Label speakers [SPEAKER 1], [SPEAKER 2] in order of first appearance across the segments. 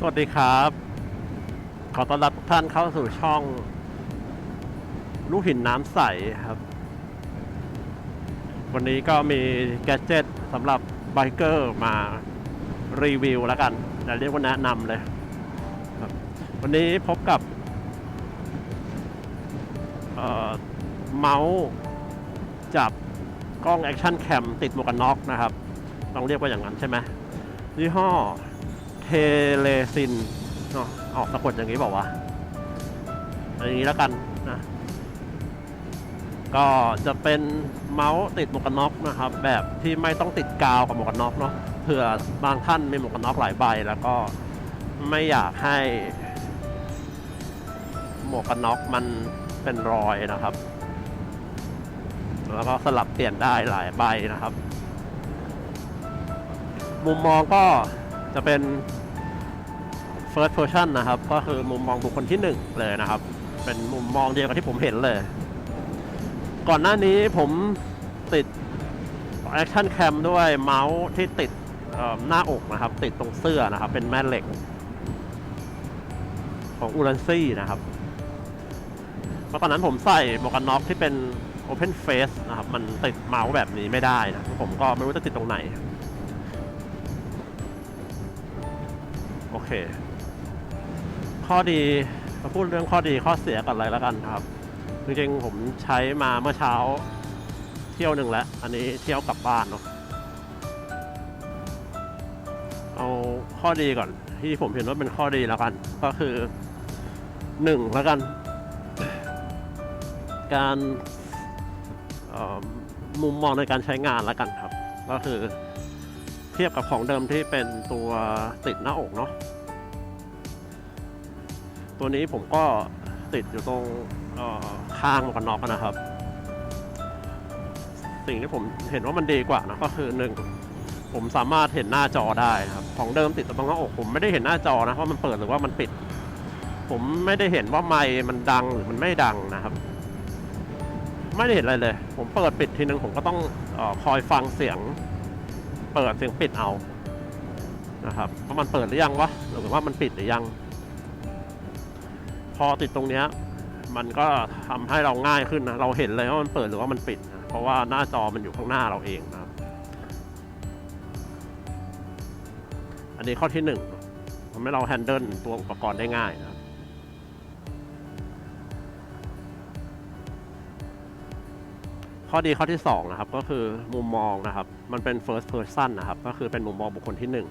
[SPEAKER 1] สวัสดีครับ ขอต้อนรับทุกท่านเข้าสู่ช่อง ลูกหินน้ำใสครับ วันนี้ก็มีแกจ็ตสำหรับไบเกอร์มารีวิวแล้วกันแต่เรียกว่าแนะนำเลยครับวันนี้พบกับเเมาส์จับกล้องแอคชั่นแคมติดหมวกกันน็อกนะครับ ต้องเรียกว่าอย่างนั้นใช่ไหมยี่ห้อ เทเลซินเนาะออกสะกดอย่างนี้บอกว่าอย่างนี้แล้วกันนะก็จะเป็นเมาส์ติดหมวกกันน็อกนะครับ แบบที่ไม่ต้องติดกาวกับหมวกกันน็อกเนาะเผื่อบางท่านมีหมวกกันน็อกหลายใบ แล้วก็ไม่อยากให้ หมวกกันน็อกมันเป็นรอยนะครับ แล้วก็สลับเปลี่ยนได้หลายใบนะครับ มุมมองก็จะเป็น first person นะครับ ก็คือมุมมองบุคคลที่หนึ่งเลยนะครับ เป็นมุมมองเดียวกับที่ผมเห็นเลย ก่อนหน้านี้ผมติด action cam ด้วยเมาส์ที่ติดหน้าอกนะครับ ติดตรงเสื้อนะครับ เป็นแม่เหล็ก ของอูรันซี่นะครับเพราะตอนนั้นผมใส่หมวกกันน็อกที่เป็น open face นะครับ มันติดเมาส์แบบนี้ไม่ได้นะ ผมก็ไม่รู้จะติดตรงไหน โอเค ข้อดีมาพูดเรื่องข้อดีข้อเสียกันเลยแล้วกันครับ จริงๆผมใช้มาเมื่อเช้าเที่ยวหนึ่งแล้ว อันนี้เที่ยวกลับบ้านเนาะเอาข้อดีก่อนที่ผมเห็นว่าเป็นข้อดีแล้วกัน ก็คือหนึ่งแล้วกัน การมุมมองในการใช้งานแล้วกันครับ ก็คือเทียบกับของเดิมที่เป็นตัวติดหน้าอกเนาะ ตัวนี้ผมก็ติดอยู่ตรงข้างหมวกกันน็อกนะครับ สิ่งที่ผมเห็นว่ามันดีกว่านะก็คือหนึ่งผมสามารถเห็นหน้าจอได้ครับ ของเดิมติดตรงหน้าอกผมไม่ได้เห็นหน้าจอนะว่ามันเปิดหรือว่ามันปิด ผมไม่ได้เห็นว่าไมค์มันดังหรือมันไม่ดังนะครับ ไม่ได้เห็นอะไรเลย ผมเปิดปิดทีนึงผมก็ต้องอคอยฟังเสียง เปิดเสียงปิดเอานะครับว่ามันเปิดหรือยังวะหรือว่ามันปิดหรือยัง พอติดตรงเนี้ยมันก็ทำให้เราง่ายขึ้นนะ เราเห็นเลยว่ามันเปิดหรือว่ามันปิดนะเพราะว่าหน้าจอมันอยู่ข้างหน้าเราเองนะครับอันนี้ข้อที่หนึ่งทำให้เราแฮนเดิลตัวอุปกรณ์ได้ง่ายนะครับข้อดีข้อที่สองนะครับก็คือมุมมองนะครับ มันเป็น first person นะครับ ก็คือเป็นมุมมองบุคคลที่หนึ่ง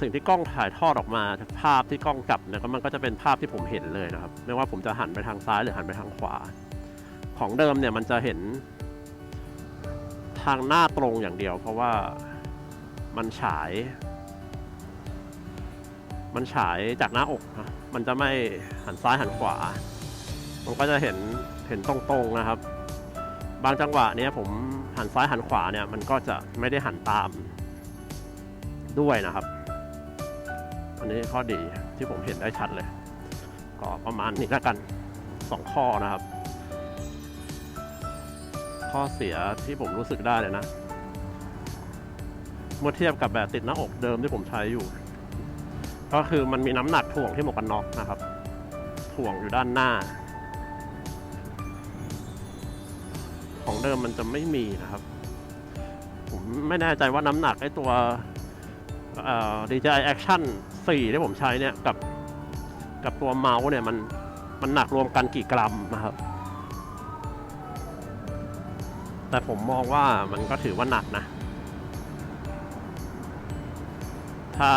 [SPEAKER 1] สิ่งที่กล้องถ่ายทอดออกมาภาพที่กล้องจับเนี่ยก็มันก็จะเป็นภาพที่ผมเห็นเลยนะครับ ไม่ว่าผมจะหันไปทางซ้ายหรือหันไปทางขวา ของเดิมเนี่ยมันจะเห็นทางหน้าตรงอย่างเดียว เพราะว่ามันฉาย มันฉายจากหน้าอกนะมันจะไม่หันซ้ายหันขวา มันก็จะเห็นเห็นตรงๆนะครับ บางจังหวะเนี้ยผมหันซ้ายหันขวาเนี่ยมันก็จะไม่ได้หันตาม ด้วยนะครับ อันนี้ข้อดีที่ผมเห็นได้ชัดเลย ก็ประมาณนี้แล้วกันสองข้อนะครับ ข้อเสียที่ผมรู้สึกได้เลยนะ เมื่อเทียบกับแบบติดหน้าอกเดิมที่ผมใช้อยู่ ก็คือมันมีน้ำหนักถ่วงที่หมวกกันน็อกนะครับ ถ่วงอยู่ด้านหน้า ของเดิมมันจะไม่มีนะครับ ผมไม่แน่ใจว่าน้ำหนักไอ้ตัว DJI Action 4 ที่ผมใช้เนี่ยกับกับตัวเมาส์เนี่ยมันมันหนักรวมกันกี่กรัมนะครับ แต่ผมมองว่ามันก็ถือว่าหนักนะ ถ้า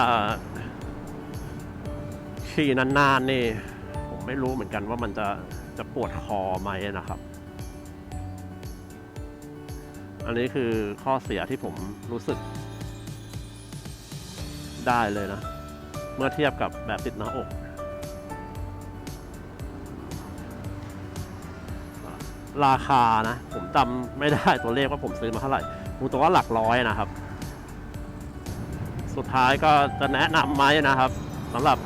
[SPEAKER 1] ขี่นาน ๆ นี่ ผมไม่รู้เหมือนกันว่ามันจะจะปวดคอไหมนะครับ อันนี้คือข้อเสียที่ผมรู้สึก ได้เลยนะ เมื่อเทียบกับแบบติดหน้าอกราคานะ ผมจำไม่ได้ตัวเลขว่าผมซื้อมาเท่าไหร่รู้ตัวว่าหลักร้อยนะครับ สุดท้ายก็จะแนะนำไหมนะครับสำหรับ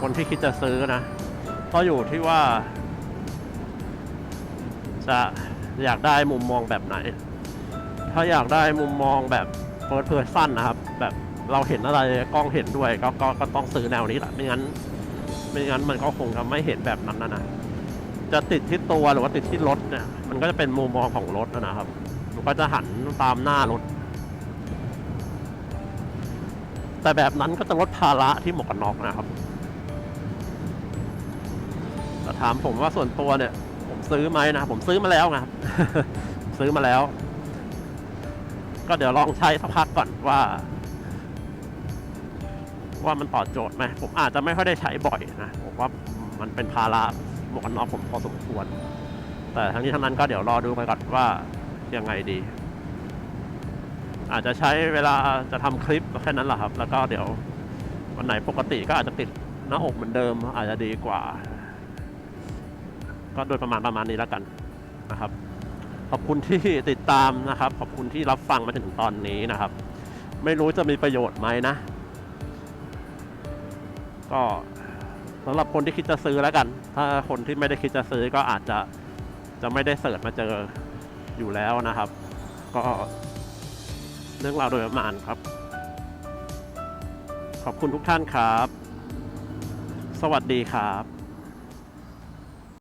[SPEAKER 1] คนที่คิดจะซื้อนะ ก็อยู่ที่ว่า จะอยากได้มุมมองแบบไหน ถ้าอยากได้มุมมองแบบ first person นะครับ แบบ เราเห็นอะไรกล้องเห็นด้วยก็ก็ก็ต้องซื้อแนวนี้แหละไม่งั้น ไม่งั้นมันก็คงจะไม่เห็นแบบนั้นนะนะจะติดที่ตัวหรือว่าติดที่รถเนี่ยมันก็จะเป็นมุมมองของรถนะครับมันก็จะหันตามหน้ารถ แต่แบบนั้นก็จะลดภาระที่หมวกกันน็อกนะครับแต่ถามผมว่าส่วนตัวเนี่ย ผมซื้อไหมนะผมซื้อมาแล้วนะครับซื้อมาแล้ว ก็เดี๋ยวลองใช้สักพักก่อนว่า ว่ามันตอบโจทย์ไหมผมอาจจะไม่ค่อยได้ใช้บ่อยนะผมว่ามันเป็นภาระหมวกกันน็อกผมพอสมควร แต่ทั้งนี้ทั้งนั้นก็เดี๋ยวรอดูไปก่อนว่ายังไงดี อาจจะใช้เวลาจะทำคลิปแค่นั้นแหละครับ แล้วก็เดี๋ยววันไหนปกติก็อาจจะติดหน้าอกเหมือนเดิม อาจจะดีกว่า ก็โดยประมาณประมาณนี้แล้วกันนะครับ ขอบคุณที่ติดตามนะครับ ขอบคุณที่รับฟังมาถึงตอนนี้นะครับ ไม่รู้จะมีประโยชน์ไหมนะ ก็สำหรับคนที่คิดจะซื้อแล้วกัน ถ้าคนที่ไม่ได้คิดจะซื้อก็อาจจะจะไม่ได้เสิร์ชมาเจออยู่แล้วนะครับ ก็เรื่องราวโดยประมาณครับ ขอบคุณทุกท่านครับ สวัสดีครับ